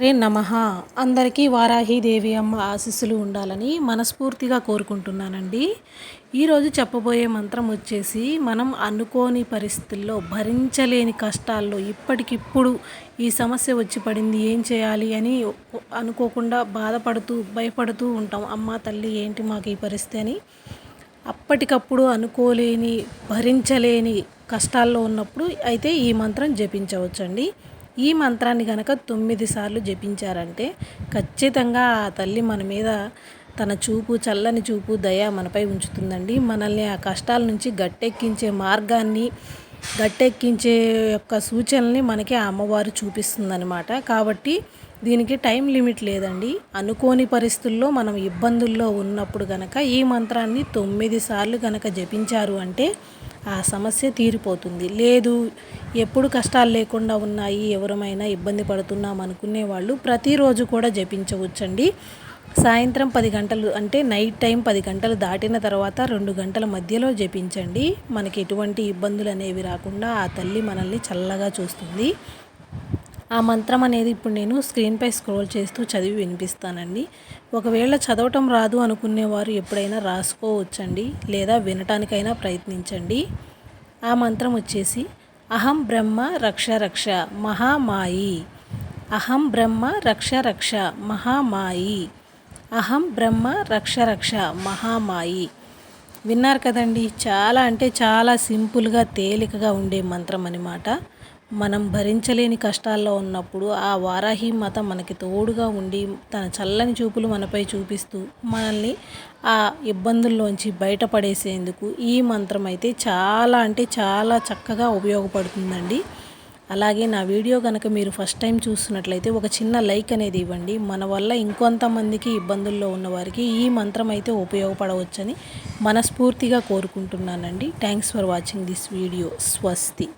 మాత్రే నమ. అందరికీ వారాహిదేవి అమ్మ ఆశీస్సులు ఉండాలని మనస్ఫూర్తిగా కోరుకుంటున్నానండి. ఈరోజు చెప్పబోయే మంత్రం వచ్చేసి మనం అనుకోని పరిస్థితుల్లో భరించలేని కష్టాల్లో ఇప్పటికిప్పుడు ఈ సమస్య వచ్చి పడింది ఏం చేయాలి అని అనుకోకుండా బాధపడుతూ భయపడుతూ ఉంటాం. అమ్మ తల్లి ఏంటి మాకు ఈ పరిస్థితి అని? అప్పటికప్పుడు అనుకోలేని భరించలేని కష్టాల్లో ఉన్నప్పుడు అయితే ఈ మంత్రం జపించవచ్చండి. ఈ మంత్రాన్ని కనుక తొమ్మిది సార్లు జపించారంటే ఖచ్చితంగా ఆ తల్లి మన మీద తన చూపు చల్లని చూపు దయ మనపై ఉంచుతుందండి. మనల్ని ఆ కష్టాల నుంచి గట్టెక్కించే మార్గాన్ని గట్టెక్కించే యొక్క సూచనల్ని మనకి ఆ అమ్మవారు చూపిస్తుందనమాట కాబట్టి దీనికి టైం లిమిట్ లేదండి. అనుకోని పరిస్థితుల్లో మనం ఇబ్బందుల్లో ఉన్నప్పుడు కనుక ఈ మంత్రాన్ని తొమ్మిది సార్లు కనుక జపించారు అంటే ఆ సమస్య తీరిపోతుంది. లేదు ఎప్పుడు కష్టాలు లేకుండా ఉన్నాయి ఎవరమైనా ఇబ్బంది పడుతున్నాం అనుకునే వాళ్ళు ప్రతిరోజు కూడా జపించవచ్చండి. సాయంత్రం పది గంటలు అంటే నైట్ టైం పది గంటలు దాటిన తర్వాత రెండు గంటల మధ్యలో జపించండి. మనకి ఎటువంటి ఇబ్బందులు అనేవి రాకుండా ఆ తల్లి మనల్ని చల్లగా చూస్తుంది. ఆ మంత్రం అనేది ఇప్పుడు నేను స్క్రీన్పై స్క్రోల్ చేస్తూ చదివి వినిపిస్తానండి. ఒకవేళ చదవటం రాదు అనుకునేవారు ఎప్పుడైనా రాసుకోవచ్చండి లేదా వినటానికైనా ప్రయత్నించండి. ఆ మంత్రం వచ్చేసి అహం బ్రహ్మ రక్ష రక్ష మహామాయి అహం బ్రహ్మ రక్ష రక్ష మహామాయి అహం బ్రహ్మ రక్ష రక్ష మహామాయి. విన్నారు కదండి చాలా అంటే చాలా సింపుల్గా తేలికగా ఉండే మంత్రం అనమాట మనం భరించలేని కష్టాల్లో ఉన్నప్పుడు ఆ వారాహి మాత మనకి తోడుగా ఉండి తన చల్లని చూపులు మనపై చూపిస్తూ మనల్ని ఆ ఇబ్బందుల్లోంచి బయటపడేసేందుకు ఈ మంత్రం అయితే చాలా అంటే చాలా చక్కగా ఉపయోగపడుతుందండి. అలాగే నా వీడియో కనుక మీరు ఫస్ట్ టైం చూస్తున్నట్లయితే ఒక చిన్న లైక్ అనేది ఇవ్వండి. మన వల్ల ఇంకొంతమందికి ఇబ్బందుల్లో ఉన్న వారికి ఈ మంత్రం అయితే ఉపయోగపడవచ్చని మనస్ఫూర్తిగా కోరుకుంటున్నానండి. Thanks for watching this video స్వస్తి